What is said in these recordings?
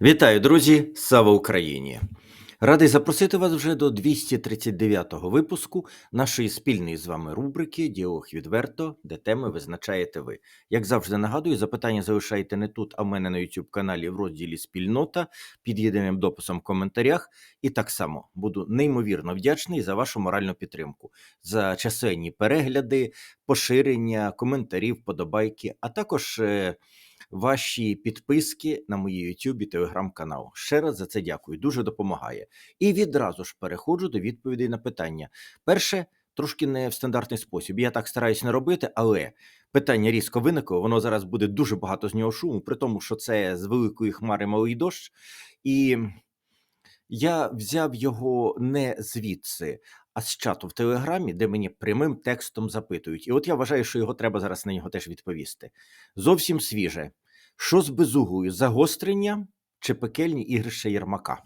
Вітаю, друзі! Слава Україні! Радий запросити вас вже до 239-го випуску нашої спільної з вами рубрики Діалог відверто, де теми визначаєте ви. Як завжди нагадую, запитання залишайте не тут, а в мене на youtube каналі в розділі Спільнота під єдиним дописом в коментарях. І так само буду неймовірно вдячний за вашу моральну підтримку, за численні перегляди, поширення, коментарі, вподобайки, а також. Ваші підписки на моїй YouTube і телеграм-канал. Ще раз за це дякую, дуже допомагає. І відразу ж переходжу до відповідей на питання. Перше, трошки не в стандартний спосіб. Я так стараюсь не робити, але питання різко виникло. Воно зараз буде дуже багато з нього шуму, при тому, що це з великої хмари малий дощ. І я взяв його не звідси, а з чату в Телеграмі, де мені прямим текстом запитують. І от я вважаю, що його треба зараз на нього теж відповісти. Зовсім свіже. Що з безугою? Загострення чи пекельні ігрища Єрмака?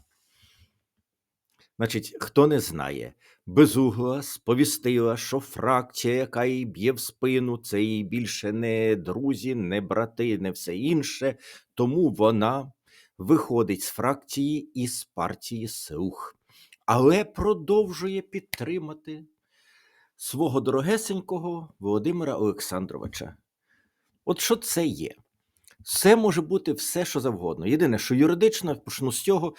Значить, хто не знає, безугла сповістила, що фракція, яка їй б'є в спину, це їй більше не друзі, не брати, не все інше. Тому вона виходить з фракції і з партії Слух, але продовжує підтримати свого дорогесенького Володимира Олександровича. От що це є? Це може бути все, що завгодно. Єдине, що юридично, почну з цього,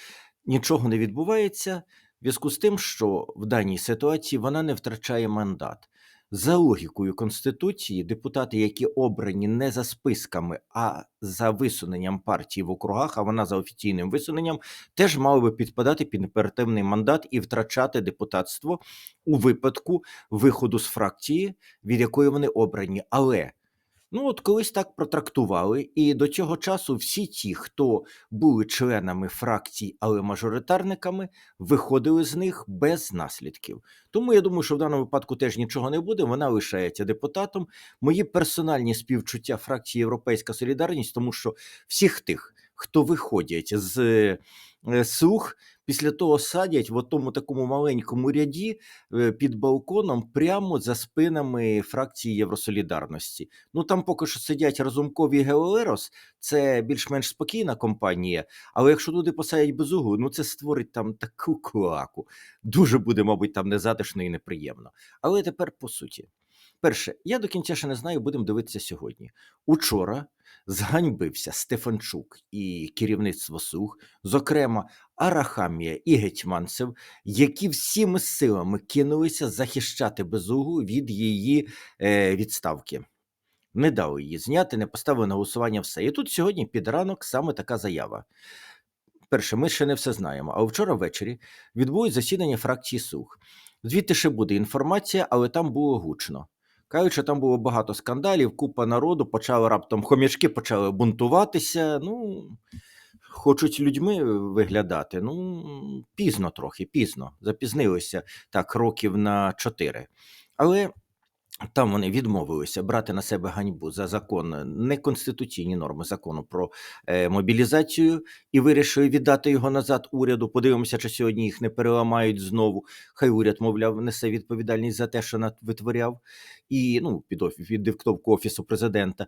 нічого не відбувається, в зв'язку з тим, що в даній ситуації вона не втрачає мандат. За логікою Конституції, депутати, які обрані не за списками, а за висуненням партії в округах, а вона за офіційним висуненням, теж мали би підпадати під оперативний мандат і втрачати депутатство у випадку виходу з фракції, від якої вони обрані. Але Ну, от колись так протрактували, і до цього часу всі ті, хто були членами фракцій, але мажоритарниками, виходили з них без наслідків. Тому я думаю, що в даному випадку теж нічого не буде. Вона лишається депутатом. Мої персональні співчуття фракції Європейська Солідарність, тому що всіх тих, хто виходять з е, слух, після того садять в тому такому маленькому ряді е, під балконом прямо за спинами фракції Євросолідарності. Ну там поки що сидять Разумкові Геолерос, це більш-менш спокійна компанія. Але якщо туди посадять безугу, ну це створить там таку клаку. Дуже буде, мабуть, там незатишно і неприємно. Але тепер по суті. Перше, я до кінця ще не знаю, будемо дивитися сьогодні. Учора зганьбився Стефанчук і керівництво Сух, зокрема Арахамія і Гетьманцев, які всіми силами кинулися захищати безугу від її е, відставки. Не дали її зняти, не поставили на голосування все. І тут сьогодні під ранок саме така заява. Перше, ми ще не все знаємо. А вчора ввечері відбулось засідання фракції Сух. Звідти ще буде інформація, але там було гучно. Кажуть, що там було багато скандалів, купа народу, почали раптом хомячки почали бунтуватися. Ну, хочуть людьми виглядати. Ну, пізно трохи, пізно. Запізнилися так років на чотири. Але там вони відмовилися брати на себе ганьбу за закон, неконституційні норми закону про е, мобілізацію і вирішили віддати його назад уряду. Подивимося, чи сьогодні їх не переламають знову. Хай уряд, мовляв, несе відповідальність за те, що витворяв, і ну під офіс, диктовку офісу президента.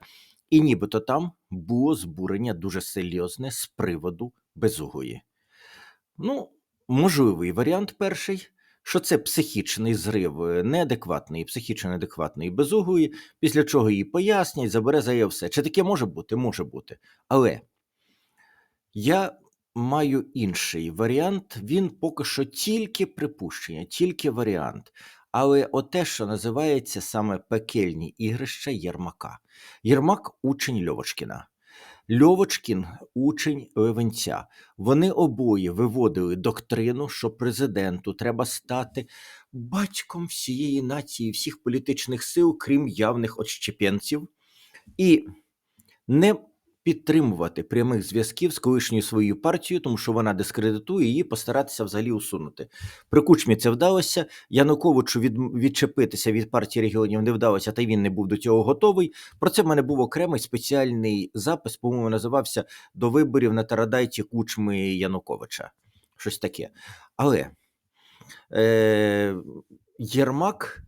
І нібито там було збурення дуже серйозне з приводу безугої. Ну, можливий варіант перший, що це психічний зрив е, неадекватний, психічно неадекватної безугої, після чого її пояснять, забере за все. Чи таке може бути? Може бути. Але я маю інший варіант, він поки що тільки припущення, тільки варіант. Але оте, що називається саме пекельні ігрища Єрмака. Єрмак учень Льовочкіна. Льовочкін, учень Левенця. Вони обоє виводили доктрину, що президенту треба стати батьком всієї нації, всіх політичних сил, крім явних отщепенців, і не підтримувати прямих зв'язків з колишньою своєю партією, тому що вона дискредитує її, постаратися взагалі усунути. При кучмі це вдалося. Януковичу від, відчепитися від партії регіонів не вдалося, та він не був до цього готовий. Про це в мене був окремий спеціальний запис, по-моєму, називався До виборів на Тарадайті кучми Януковича. Щось таке. Але е, Єрмак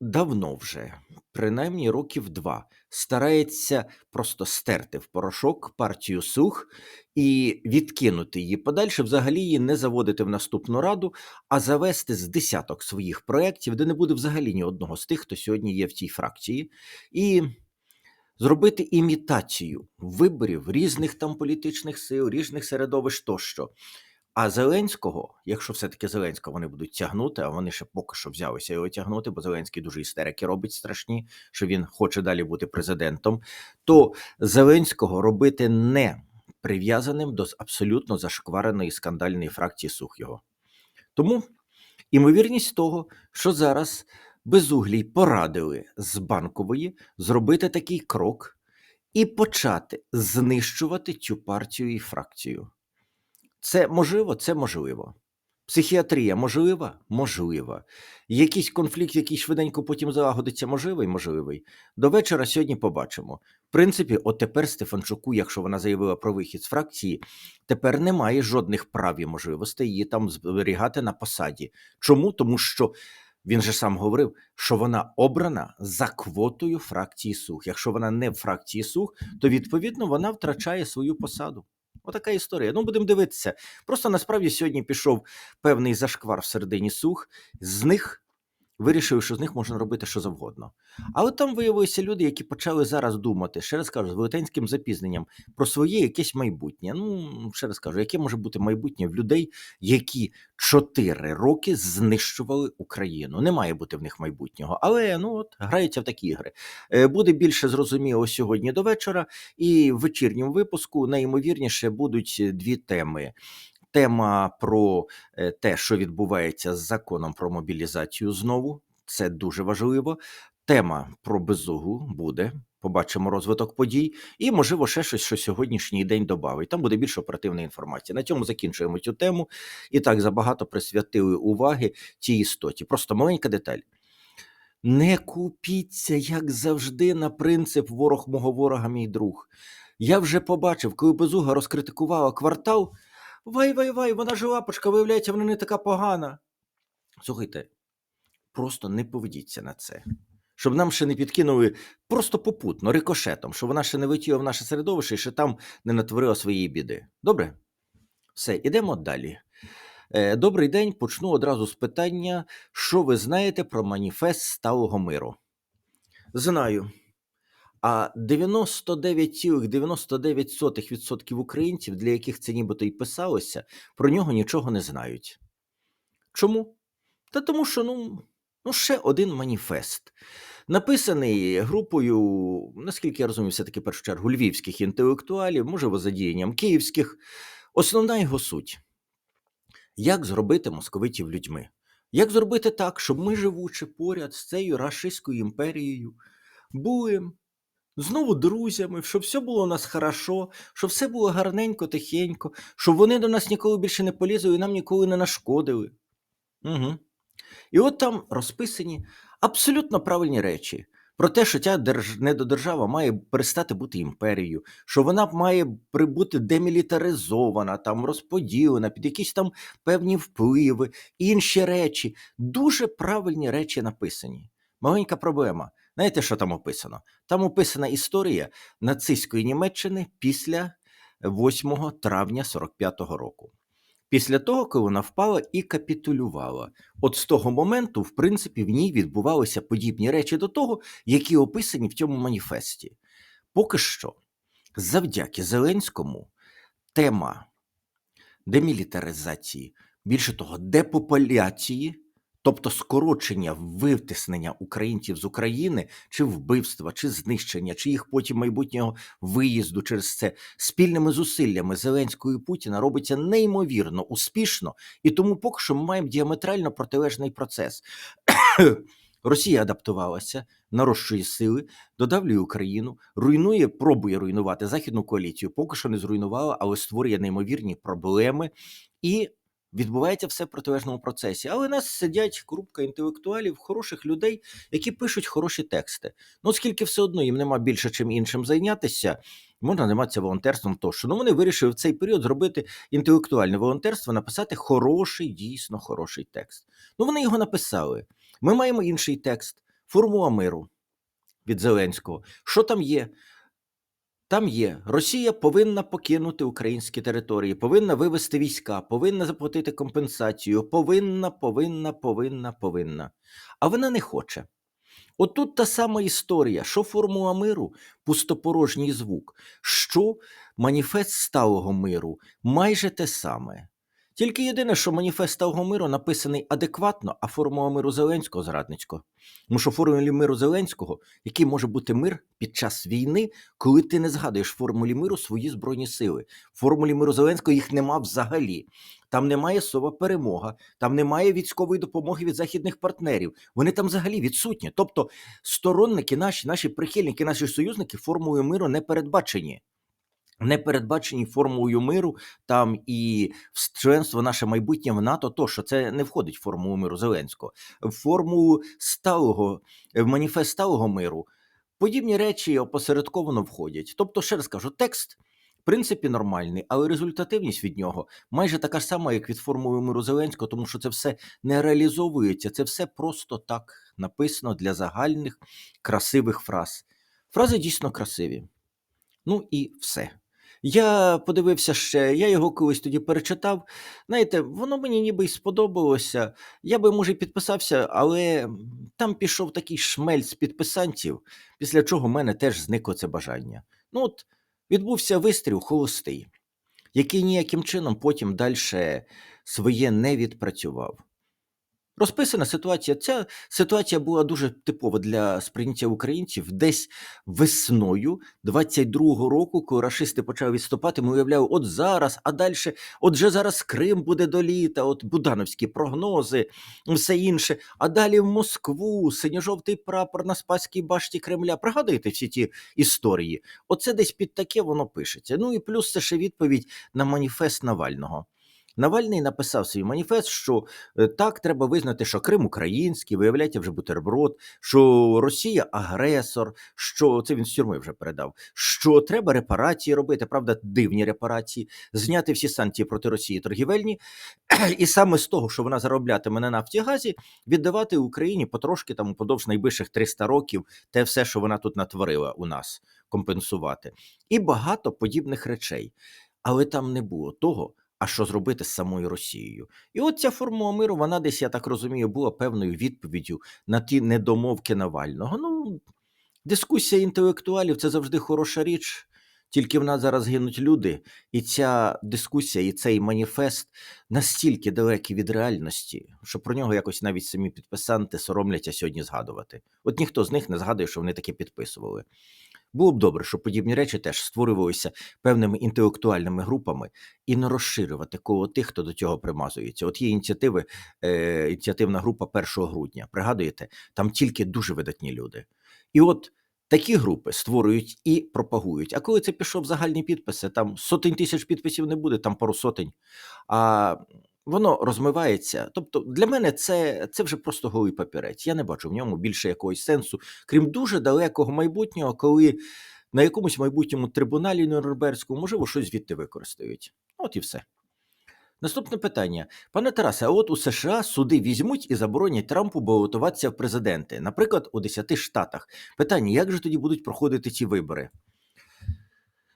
давно вже, принаймні років два, старається просто стерти в порошок партію Сух і відкинути її подальше, взагалі її не заводити в наступну раду, а завести з десяток своїх проєктів, де не буде взагалі ні одного з тих, хто сьогодні є в тій фракції, і зробити імітацію виборів різних там політичних сил, різних середовищ тощо. А Зеленського, якщо все-таки Зеленського вони будуть тягнути, а вони ще поки що взялися його тягнути, бо Зеленський дуже істерики робить страшні, що він хоче далі бути президентом, то Зеленського робити не прив'язаним до абсолютно зашквареної скандальної фракції сух його. Тому імовірність того, що зараз безуглій порадили з банкової зробити такий крок і почати знищувати цю партію і фракцію. Це можливо, це можливо. Психіатрія можлива? Можлива. Якийсь конфлікт, який швиденько потім залагодиться, можливий, можливий. До вечора сьогодні побачимо. В принципі, от тепер Стефанчуку, якщо вона заявила про вихід з фракції, тепер немає жодних прав і можливостей її там зберігати на посаді. Чому? Тому що він же сам говорив, що вона обрана за квотою фракції Сух. Якщо вона не в фракції Сух, то відповідно вона втрачає свою посаду. Отака історія. Ну, будемо дивитися. Просто насправді сьогодні пішов певний зашквар всередині сух, з них вирішив, що з них можна робити що завгодно. Але там виявилися люди, які почали зараз думати, ще раз кажу, з велетенським запізненням про своє якесь майбутнє. Ну, ще раз кажу, яке може бути майбутнє в людей, які чотири роки знищували Україну. Не має бути в них майбутнього, але ну от граються в такі ігри. Е, Буде більше зрозуміло сьогодні до вечора, і в вечірньому випуску найімовірніше будуть дві теми. Тема про е, те, що відбувається з законом про мобілізацію знову, це дуже важливо. Тема про безугу буде. Побачимо розвиток подій, і можливо ще щось, що сьогоднішній день додавить. Там буде більш оперативна інформація. На цьому закінчуємо цю тему. І так забагато присвятили уваги цій істоті. Просто маленька деталь. Не купіться, як завжди, на принцип ворог мого ворога, мій друг. Я вже побачив, коли безуга розкритикувала квартал. Вай, вай, вай, вона ж лапочка, виявляється, вона не така погана. Слухайте, просто не поведіться на це. Щоб нам ще не підкинули просто попутно, рикошетом, щоб вона ще не летіла в наше середовище і ще там не натворила своєї біди. Добре? Все, ідемо далі. Е, Добрий день. Почну одразу з питання, що ви знаєте про маніфест сталого миру? Знаю. А 99,99% українців, для яких це нібито й писалося, про нього нічого не знають. Чому? Та тому, що ну, ну ще один маніфест, написаний групою, наскільки я розумію, все-таки першу чергу львівських інтелектуалів, можливо, задіянням київських. Основна його суть: як зробити московитів людьми? Як зробити так, щоб ми, живучи поряд з цією рашистською імперією, були знову друзями, щоб все було у нас хорошо, щоб все було гарненько, тихенько, щоб вони до нас ніколи більше не полізли і нам ніколи не нашкодили. Угу. І от там розписані абсолютно правильні речі про те, що ця держ... недодержава має перестати бути імперією, що вона має бути демілітаризована, там розподілена під якісь там певні впливи, інші речі. Дуже правильні речі написані. Маленька проблема. Знаєте, що там описано? Там описана історія нацистської Німеччини після 8 травня 45-го року. Після того, коли вона впала і капітулювала. От з того моменту, в принципі, в ній відбувалися подібні речі до того, які описані в цьому маніфесті. Поки що, завдяки Зеленському, тема демілітаризації, більше того, депопуляції, тобто скорочення витиснення українців з України, чи вбивства, чи знищення, чи їх потім майбутнього виїзду через це спільними зусиллями Зеленського і Путіна робиться неймовірно успішно, і тому поки що ми маємо діаметрально протилежний процес. Росія адаптувалася, нарощує сили, додавлює Україну, руйнує, пробує руйнувати західну коаліцію. Поки що не зруйнувала, але створює неймовірні проблеми і відбувається все в протилежному процесі. Але нас сидять групка інтелектуалів, хороших людей, які пишуть хороші тексти. Ну, оскільки все одно їм нема більше чим іншим зайнятися. Можна займатися волонтерством тощо. Ну, вони вирішили в цей період зробити інтелектуальне волонтерство, написати хороший, дійсно хороший текст. Ну, вони його написали. Ми маємо інший текст. Формула миру від Зеленського. Що там є? Там є Росія повинна покинути українські території, повинна вивести війська, повинна заплатити компенсацію, повинна, повинна, повинна, повинна. А вона не хоче. Отут та сама історія, що формула миру пустопорожній звук, що маніфест сталого миру майже те саме. Тільки єдине, що маніфест сталого миру написаний адекватно, а формула миру Зеленського зрадницько. Тому що формулі миру Зеленського, який може бути мир під час війни, коли ти не згадуєш формулі миру свої збройні сили. В формулі миру Зеленського їх нема взагалі. Там немає слова перемога, там немає військової допомоги від західних партнерів. Вони там взагалі відсутні. Тобто сторонники наші, наші прихильники, наші союзники формулою миру не передбачені. Не передбачені формулою миру, там і членство наше майбутнє в НАТО, то що це не входить в формулу миру Зеленського, в формулу сталого, в маніфест сталого миру. Подібні речі опосередковано входять. Тобто, ще раз кажу, текст в принципі нормальний, але результативність від нього майже така сама, як від формули миру Зеленського, тому що це все не реалізовується, це все просто так написано для загальних красивих фраз. Фрази дійсно красиві. Ну і все. Я подивився ще, я його колись тоді перечитав. Знаєте, воно мені ніби й сподобалося. Я би, може, підписався, але там пішов такий шмель з підписантів, після чого в мене теж зникло це бажання. Ну от відбувся вистріл холостий, який ніяким чином потім далі своє не відпрацював. Розписана ситуація. Ця ситуація була дуже типова для сприйняття українців. Десь весною 22-го року, коли рашисти почали відступати, ми уявляли, от зараз, а далі, от же зараз Крим буде до літа, от Будановські прогнози, все інше. А далі в Москву, синьо-жовтий прапор на Спаській башті Кремля. Пригадуєте всі ті історії? Оце десь під таке воно пишеться. Ну і плюс це ще відповідь на маніфест Навального. Навальний написав свій маніфест, що е, так треба визнати, що Крим український, виявляється вже бутерброд, що Росія агресор, що це він з тюрми вже передав. Що треба репарації робити, правда, дивні репарації, зняти всі санкції проти Росії торгівельні, і саме з того, що вона зароблятиме на нафті газі, віддавати Україні потрошки там упродовж найближчих 300 років те все, що вона тут натворила у нас, компенсувати, і багато подібних речей. Але там не було того а що зробити з самою Росією. І от ця формула миру, вона десь, я так розумію, була певною відповіддю на ті недомовки Навального. Ну, дискусія інтелектуалів це завжди хороша річ. Тільки в нас зараз гинуть люди, і ця дискусія, і цей маніфест настільки далекі від реальності, що про нього якось навіть самі підписанти соромляться сьогодні згадувати. От ніхто з них не згадує, що вони таке підписували. Було б добре, щоб подібні речі теж створювалися певними інтелектуальними групами і не розширювати коло тих, хто до цього примазується. От є ініціативи, е, ініціативна група 1 грудня. Пригадуєте, там тільки дуже видатні люди. І от такі групи створюють і пропагують. А коли це пішов загальні підписи, там сотень тисяч підписів не буде, там пару сотень. А воно розмивається. Тобто, для мене це це вже просто голий папірець. Я не бачу в ньому більше якогось сенсу, крім дуже далекого майбутнього, коли на якомусь майбутньому трибуналі Нюрнберзькому, можливо, щось звідти використають. От і все. Наступне питання. Пане Тарасе, а от у США суди візьмуть і заборонять Трампу балотуватися в президенти, наприклад, у 10 штатах. Питання: як же тоді будуть проходити ці вибори?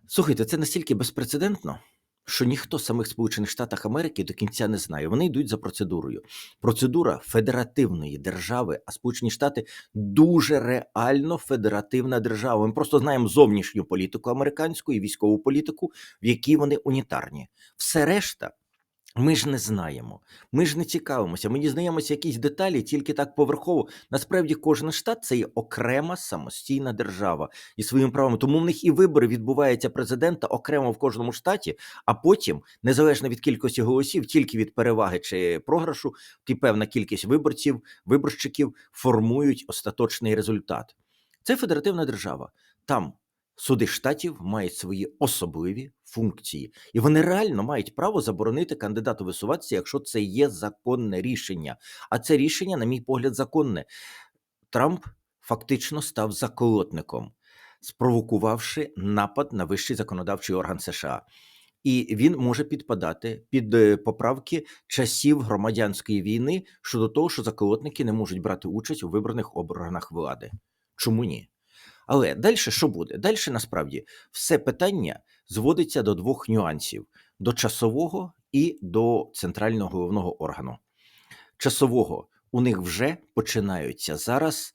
Слухайте, це настільки безпрецедентно що ніхто з самих Сполучених Штатів Америки до кінця не знає. Вони йдуть за процедурою. Процедура федеративної держави, а Сполучені Штати дуже реально федеративна держава. Ми просто знаємо зовнішню політику американську і військову політику, в якій вони унітарні. Все решта ми ж не знаємо, ми ж не цікавимося, ми дізнаємося якісь деталі тільки так поверхово. Насправді, кожен штат це є окрема самостійна держава і своїм правом. Тому в них і вибори відбуваються президента окремо в кожному штаті, а потім, незалежно від кількості голосів, тільки від переваги чи програшу, ті певна кількість виборців, виборщиків формують остаточний результат. Це федеративна держава. Там Суди штатів мають свої особливі функції, і вони реально мають право заборонити кандидату висуватися, якщо це є законне рішення. А це рішення, на мій погляд, законне. Трамп фактично став заколотником, спровокувавши напад на вищий законодавчий орган США. і він може підпадати під е, поправки часів громадянської війни щодо того, що заколотники не можуть брати участь у вибраних органах влади. Чому ні? Але далі що буде? Далі насправді все питання зводиться до двох нюансів: до часового і до центрального головного органу. Часового у них вже починаються зараз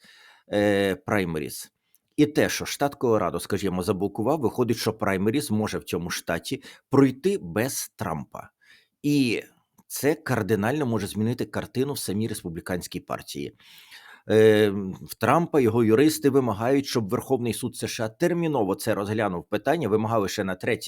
е, праймеріс. І те, що штат Колорадо, скажімо, заблокував, виходить, що праймеріс може в цьому штаті пройти без Трампа. І це кардинально може змінити картину в самій республіканській партії. Е, в Трампа його юристи вимагають, щоб Верховний суд США терміново це розглянув питання. Вимагали ще на 3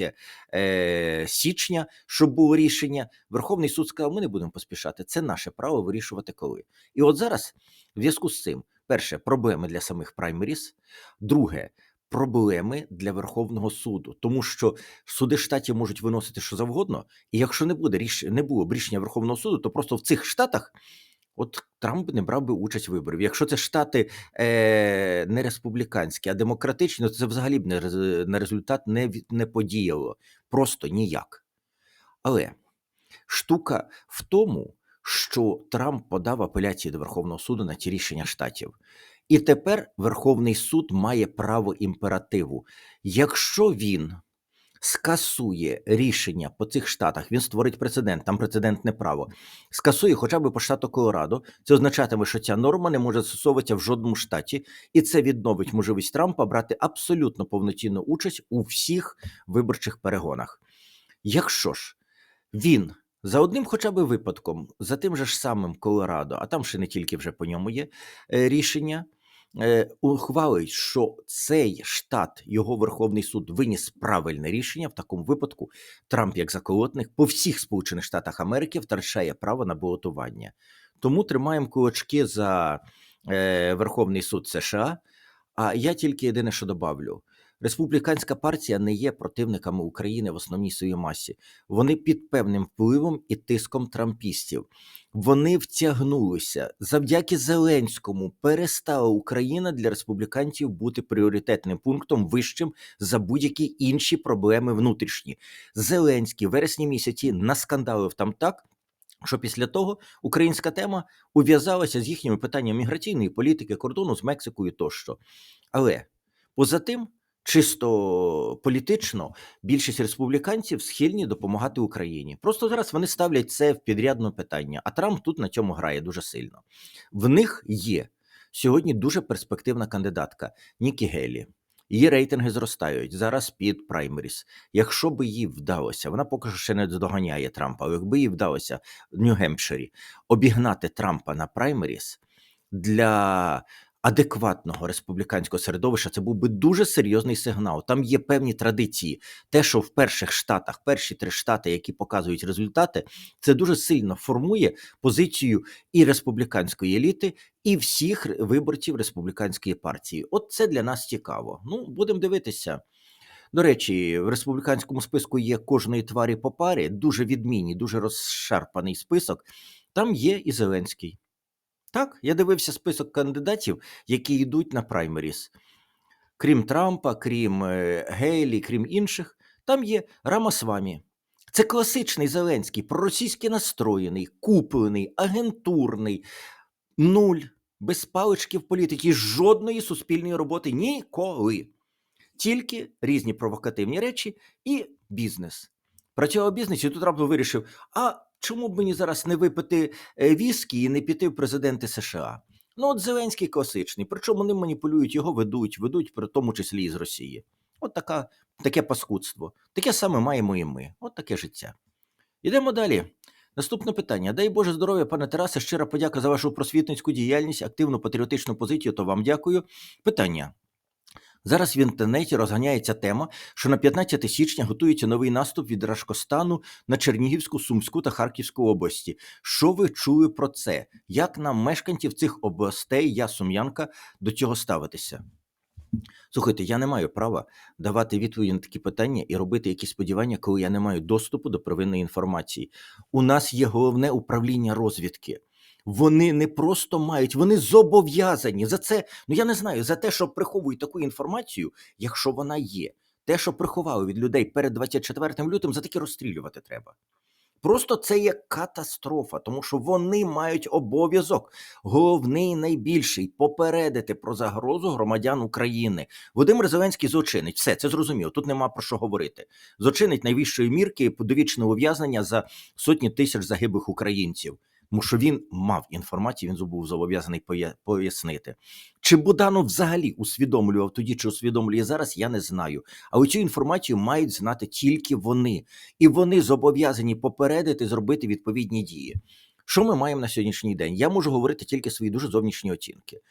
е, січня, щоб було рішення. Верховний суд сказав: ми не будемо поспішати. Це наше право вирішувати коли. І от зараз, в зв'язку з цим, перше, проблеми для самих праймеріс, друге. Проблеми для Верховного суду, тому що суди штатів можуть виносити що завгодно, і якщо не буде ріш... не було б рішення Верховного суду, то просто в цих штатах От Трамп не брав би участь в виборів. Якщо це штати е, не республіканські, а демократичні, то це взагалі б не, на результат не, не подіяло. Просто ніяк. Але штука в тому, що Трамп подав апеляції до Верховного суду на ті рішення штатів. І тепер Верховний суд має право імперативу. Якщо він скасує рішення по цих штатах, він створить прецедент, там прецедентне право, скасує хоча б по штату Колорадо, це означатиме, що ця норма не може застосовуватися в жодному штаті, і це відновить можливість Трампа брати абсолютно повноцінну участь у всіх виборчих перегонах. Якщо ж він за одним хоча б випадком, за тим же ж самим Колорадо, а там ще не тільки вже по ньому є е, рішення, ухвалить, що цей штат, його Верховний суд виніс правильне рішення. В такому випадку Трамп, як заколотник, по всіх Сполучених Штатах Америки втрачає право на балотування. Тому тримаємо кулачки за е, Верховний суд США. А я тільки єдине, що добавлю. Республіканська партія не є противниками України в основній своїй масі. Вони під певним впливом і тиском трампістів. Вони втягнулися завдяки Зеленському. Перестала Україна для республіканців бути пріоритетним пунктом вищим за будь-які інші проблеми внутрішні. Зеленський вересні місяці наскандалив там так. Що після того українська тема ув'язалася з їхніми питаннями міграційної політики, кордону з Мексикою тощо. Але поза тим, чисто політично, більшість республіканців схильні допомагати Україні. Просто зараз вони ставлять це в підрядне питання, а Трамп тут на цьому грає дуже сильно. В них є сьогодні дуже перспективна кандидатка Нікі Гелі. Її рейтинги зростають зараз під праймеріс. Якщо би їй вдалося, вона поки що ще не доганяє Трампа, але якби їй вдалося в Нью-Гемпширі обігнати Трампа на праймеріс для адекватного республіканського середовища, це був би дуже серйозний сигнал. Там є певні традиції. Те, що в перших штатах, перші три штати, які показують результати, це дуже сильно формує позицію і республіканської еліти, і всіх виборців республіканської партії. От це для нас цікаво. Ну, будемо дивитися. До речі, в республіканському списку є кожної тварі по парі, дуже відмінний, дуже розшарпаний список. Там є і Зеленський. Так, я дивився список кандидатів, які йдуть на праймеріс. Крім Трампа, крім е, Гейлі, крім інших, там є Рамасвамі. Це класичний Зеленський, проросійськи настроєний, куплений, агентурний, нуль, без палички в політиці, жодної суспільної роботи ніколи. Тільки різні провокативні речі і бізнес. Працював в бізнесі, і тут раптом вирішив: а чому б мені зараз не випити е, віскі і не піти в президенти США? Ну, от Зеленський класичний, причому ним маніпулюють, його ведуть, ведуть, при тому числі і з Росії. От така, таке паскудство. Таке саме маємо і ми. От таке життя. Йдемо далі. Наступне питання. Дай Боже здоров'я, пане Тарасе. Щира подяка за вашу просвітницьку діяльність, активну патріотичну позицію. То вам дякую. Питання. Зараз в інтернеті розганяється тема, що на 15 січня готується новий наступ від Рашкостану на Чернігівську, Сумську та Харківську області. Що ви чули про це? Як нам, мешканців цих областей, я сум'янка, до цього ставитися? Слухайте, я не маю права давати відповіді на такі питання і робити якісь сподівання, коли я не маю доступу до первинної інформації. У нас є головне управління розвідки. Вони не просто мають, вони зобов'язані за це. Ну я не знаю за те, що приховують таку інформацію, якщо вона є. те, що приховали від людей перед 24 лютим, за таки розстрілювати треба. Просто це є катастрофа, тому що вони мають обов'язок, головний найбільший попередити про загрозу громадян України. Володимир Зеленський злочинець. Все це зрозуміло. Тут нема про що говорити. Злочинець найвищої мірки довічне ув'язнення за сотні тисяч загиблих українців. Тому що він мав інформацію, він був зобов'язаний пояснити. Чи Буданов взагалі усвідомлював тоді, чи усвідомлює зараз, я не знаю. Але цю інформацію мають знати тільки вони і вони зобов'язані попередити, зробити відповідні дії. Що ми маємо на сьогоднішній день? Я можу говорити тільки свої дуже зовнішні оцінки.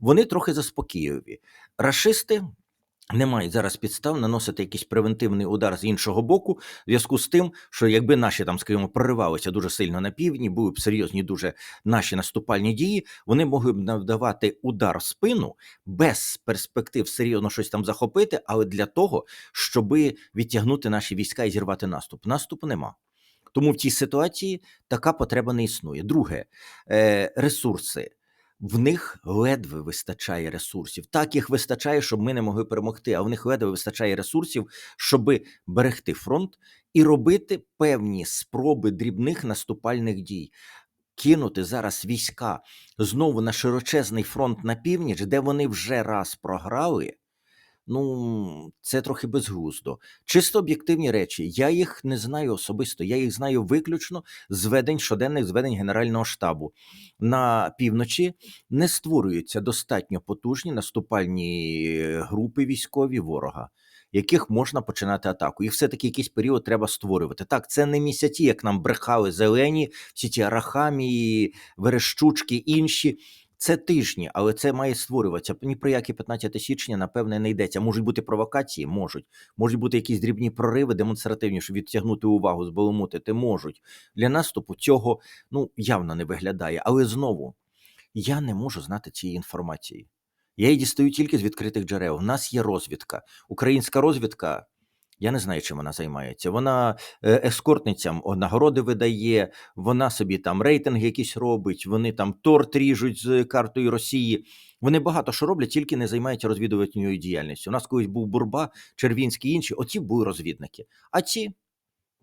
Вони трохи заспокійливі. Рашисти не мають зараз підстав наносити якийсь превентивний удар з іншого боку, в зв'язку з тим, що якби наші там, скажімо, проривалися дуже сильно на півдні, були б серйозні дуже наші наступальні дії, вони могли б навдавати удар в спину без перспектив серйозно щось там захопити, але для того, щоби відтягнути наші війська і зірвати наступ. Наступу нема. Тому в цій ситуації така потреба не існує. Друге, е, ресурси. В них ледве вистачає ресурсів. Так їх вистачає, щоб ми не могли перемогти, а в них ледве вистачає ресурсів, щоб берегти фронт і робити певні спроби дрібних наступальних дій. Кинути зараз війська знову на широчезний фронт на північ, де вони вже раз програли. Ну, це трохи безглуздо. Чисто об'єктивні речі. Я їх не знаю особисто. Я їх знаю виключно з ведень щоденних зведень Генерального штабу. На півночі не створюються достатньо потужні наступальні групи військові ворога, яких можна починати атаку. Їх все-таки якийсь період треба створювати. Так, це не місяці, як нам брехали зелені, всі ті арахамії, верещучки, інші. Це тижні, але це має створюватися. Ні про які 15 січня, напевне, не йдеться. Можуть бути провокації, можуть. Можуть бути якісь дрібні прориви, демонстративні, щоб відтягнути увагу, збаламутити. Можуть. Для наступу цього ну, явно не виглядає. Але знову я не можу знати цієї інформації. Я її дістаю тільки з відкритих джерел. У нас є розвідка. Українська розвідка. Я не знаю, чим вона займається. Вона е, ескортницям нагороди видає, вона собі там рейтинг якийсь робить, вони там торт ріжуть з картою Росії. Вони багато що роблять, тільки не займаються розвідувальною діяльністю. У нас колись був Бурба, Червінський інші, оті були розвідники. А ці,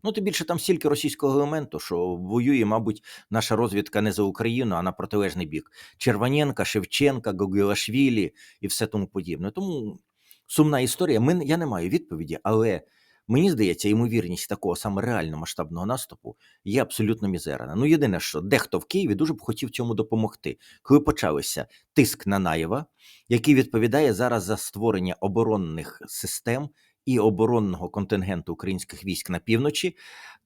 ну тим більше там стільки російського елементу, що воює, мабуть, наша розвідка не за Україну, а на протилежний бік. Червоненка, Шевченка, Гогілашвілі і все тому подібне. Тому сумна історія. Ми, я не маю відповіді, але мені здається, ймовірність такого саме реально масштабного наступу є абсолютно мізерна. Ну, єдине, що дехто в Києві дуже б хотів цьому допомогти, коли почався тиск на Наєва, який відповідає зараз за створення оборонних систем і оборонного контингенту українських військ на півночі.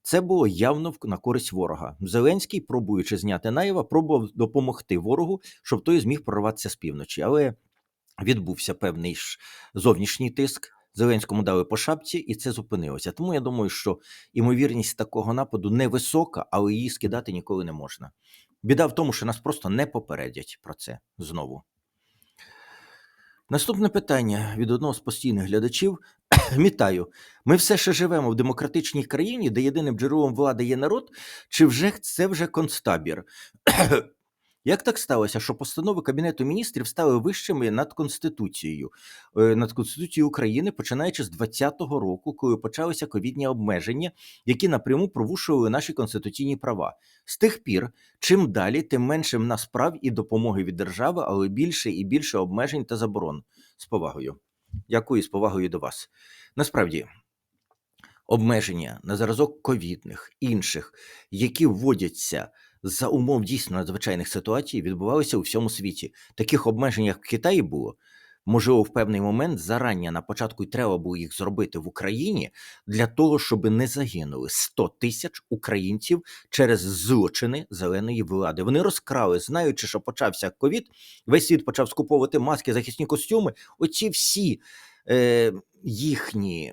Це було явно на користь ворога. Зеленський, пробуючи зняти Наєва, пробував допомогти ворогу, щоб той зміг прорватися з півночі. Але відбувся певний зовнішній тиск. Зеленському дали по шапці, і це зупинилося. Тому я думаю, що імовірність такого нападу невисока, але її скидати ніколи не можна. Біда в тому, що нас просто не попередять про це знову. Наступне питання від одного з постійних глядачів. Вітаю. Ми все ще живемо в демократичній країні, де єдиним джерелом влади є народ, чи вже це вже концтабір? Як так сталося, що постанови Кабінету міністрів стали вищими над Конституцією, е, над Конституцією України, починаючи з 2020 року, коли почалися ковідні обмеження, які напряму провушували наші конституційні права. З тих пір, чим далі, тим менше в нас прав і допомоги від держави, але більше і більше обмежень та заборон. З повагою. Дякую з повагою до вас. Насправді, обмеження на зразок ковідних інших, які вводяться за умов дійсно надзвичайних ситуацій, відбувалися у всьому світі. Таких обмежень, як в Китаї було. Можливо, в певний момент зарання на початку й треба було їх зробити в Україні для того, щоб не загинули 100 тисяч українців через злочини зеленої влади. Вони розкрали, знаючи, що почався ковід, весь світ почав скуповувати маски, захисні костюми. Оці всі е, їхні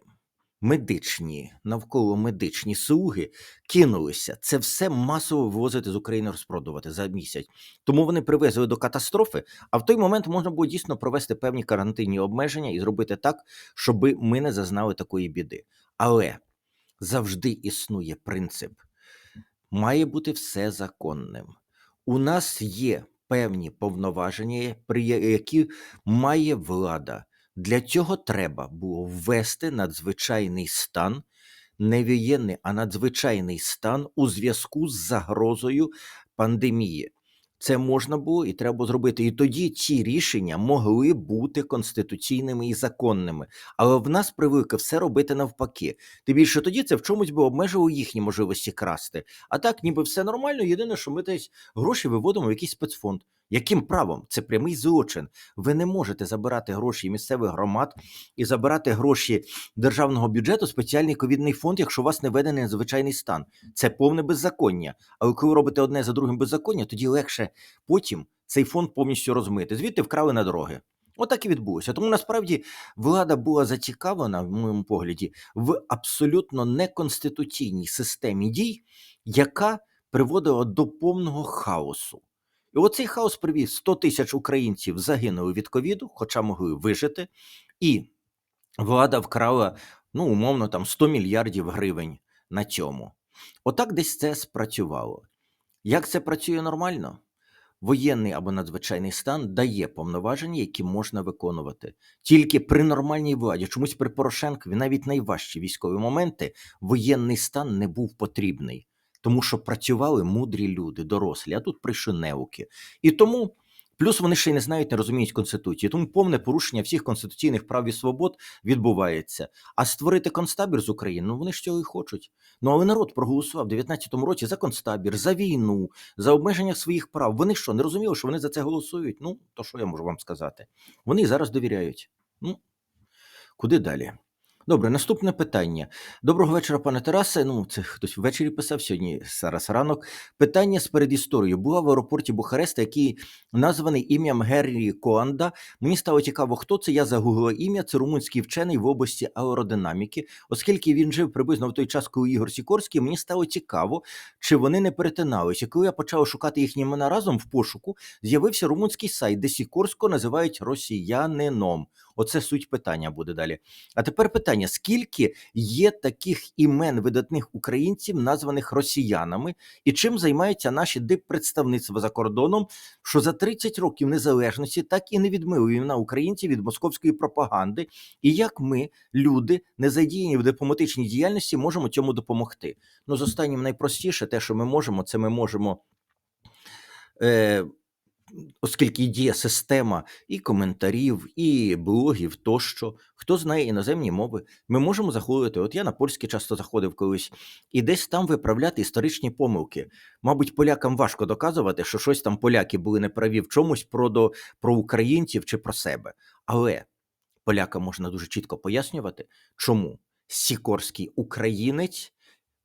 медичні, навколо медичні слуги кинулися це все масово вивозити з України розпродувати за місяць. Тому вони привезли до катастрофи. А в той момент можна було дійсно провести певні карантинні обмеження і зробити так, щоб ми не зазнали такої біди. Але завжди існує принцип: має бути все законним. У нас є певні повноваження, при які має влада. Для цього треба було ввести надзвичайний стан, не воєнний, а надзвичайний стан у зв'язку з загрозою пандемії. Це можна було і треба зробити. І тоді ці рішення могли бути конституційними і законними. Але в нас привики все робити навпаки. Тим більше тоді це в чомусь би обмежувало їхні можливості красти. А так, ніби все нормально. Єдине, що ми десь гроші виводимо в якийсь спецфонд. Яким правом? Це прямий злочин. Ви не можете забирати гроші місцевих громад і забирати гроші державного бюджету спеціальний ковідний фонд, якщо у вас не введений надзвичайний стан. Це повне беззаконня. Але коли ви робите одне за другим беззаконня, тоді легше потім цей фонд повністю розмити. Звідти вкрали на дороги. Отак і відбулося. Тому насправді влада була зацікавлена, в моєму погляді, в абсолютно неконституційній системі дій, яка приводила до повного хаосу. І оцей хаос привів 100 тисяч українців загинули від ковіду, хоча могли вижити, і влада вкрала, ну, умовно, там 100 мільярдів гривень на цьому. Отак десь це спрацювало. Як це працює нормально? Воєнний або надзвичайний стан дає повноваження, які можна виконувати. Тільки при нормальній владі, чомусь при Порошенкові, навіть найважчі військові моменти, воєнний стан не був потрібний, тому що працювали мудрі люди, дорослі, а тут прийшли неуки. І тому, плюс вони ще й не знають, не розуміють Конституції, тому повне порушення всіх конституційних прав і свобод відбувається. А створити концтабір з України, ну вони ж цього і хочуть. Ну але народ проголосував в 19-му році за концтабір, за війну, за обмеження своїх прав. Вони що, не розуміли, що вони за це голосують? Ну, то що я можу вам сказати? Вони зараз довіряють. Ну, куди далі? Добре, наступне питання. Доброго вечора, пане Тарасе. Ну, це хтось ввечері писав сьогодні, зараз ранок. Питання з передісторією. Була в аеропорті Бухареста, який названий ім'ям Геррі Коанда. Мені стало цікаво, хто це. Я загуглила ім'я. Це румунський вчений в області аеродинаміки. Оскільки він жив приблизно в той час, коли Ігор Сікорський, мені стало цікаво, чи вони не перетиналися. Коли я почав шукати їхні імена разом в пошуку, з'явився румунський сайт, де Сікорського називають росіянином. Оце суть питання буде далі. А тепер питання: скільки є таких імен видатних українців, названих росіянами, і чим займаються наші диппредставництва за кордоном, що за 30 років незалежності так і не відмили імена українців від московської пропаганди, і як ми, люди, не задіяні в дипломатичній діяльності, можемо цьому допомогти? Ну, з останнім найпростіше, те, що ми можемо, це ми можемо. Е, Оскільки діє система і коментарів, і блогів тощо, хто знає іноземні мови, ми можемо заходити. От я на польське часто заходив колись, і десь там виправляти історичні помилки. Мабуть, полякам важко доказувати, що щось там поляки були неправі в чомусь про, до, про українців чи про себе. Але полякам можна дуже чітко пояснювати, чому Сікорський українець,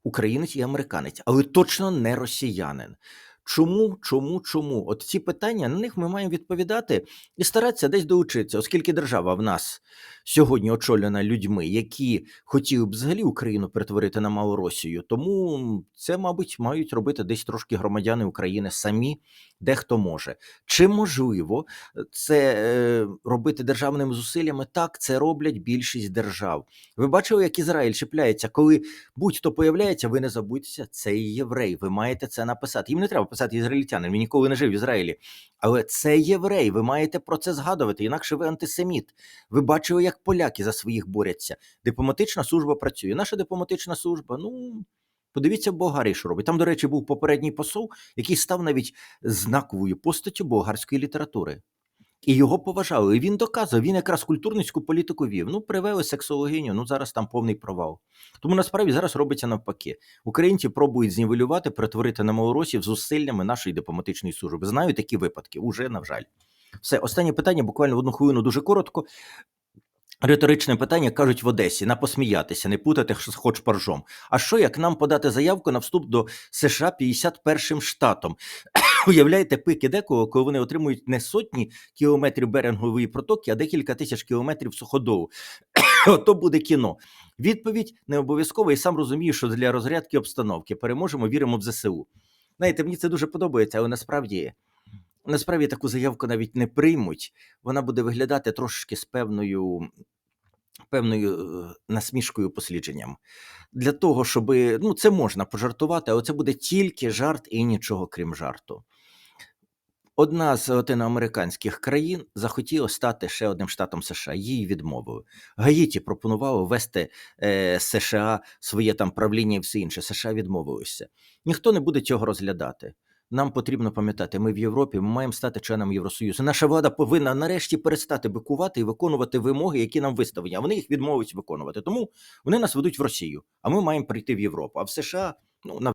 українець і американець, але точно не росіянин. Чому, чому, чому? От ці питання на них ми маємо відповідати і старатися десь доучитися, оскільки держава в нас сьогодні очолена людьми, які хотіли б взагалі Україну перетворити на Малоросію. Тому це, мабуть, мають робити десь трошки громадяни України самі, дехто може. Чи можливо це е, робити державними зусиллями? Так, це роблять більшість держав. Ви бачили, як Ізраїль чіпляється, коли будь-хто появляється, ви не забудьтеся, це єврей. Ви маєте це написати. Їм не треба писати ізраїльтянин, він ніколи не жив в Ізраїлі. Але це єврей, ви маєте про це згадувати, інакше ви антисеміт. Ви бачили, як поляки за своїх борються. Дипломатична служба працює. Наша дипломатична служба, ну. Подивіться, Болгарії, що робить. Там, до речі, був попередній посол, який став навіть знаковою постаттю болгарської літератури. І його поважали. І він доказав, він якраз культурницьку політику вів. Ну, привели сексологиню, ну зараз там повний провал. Тому насправді зараз робиться навпаки. Українці пробують знівелювати, перетворити на малоросів зусиллями нашої дипломатичної служби. Знаю такі випадки, уже, на жаль. Все, останнє питання, буквально в одну хвилину, дуже коротко. Риторичне питання кажуть в Одесі на посміятися, не путати хоч паржом. А що як нам подати заявку на вступ до США 51 штатом? Уявляєте, пики декого, коли вони отримують не сотні кілометрів берегової протоки, а декілька тисяч кілометрів суходолу. То буде кіно. Відповідь не обов'язкова, і сам розумію, що для розрядки обстановки переможемо, віримо в ЗСУ. Знаєте, мені це дуже подобається, але насправді. Насправді таку заявку навіть не приймуть. Вона буде виглядати трошки з певною певною е, насмішкою послідженням. Для того, щоб ну, це можна пожартувати, але це буде тільки жарт і нічого крім жарту. Одна з латиноамериканських країн захотіла стати ще одним штатом США. Їй відмовили. Гаїті пропонувало ввести е, США своє там правління і все інше. США відмовилися. Ніхто не буде цього розглядати. Нам потрібно пам'ятати, ми в Європі ми маємо стати членом Євросоюзу. Наша влада повинна нарешті перестати бикувати і виконувати вимоги, які нам виставлені. А вони їх відмовились виконувати. Тому вони нас ведуть в Росію. А ми маємо прийти в Європу. А в США ну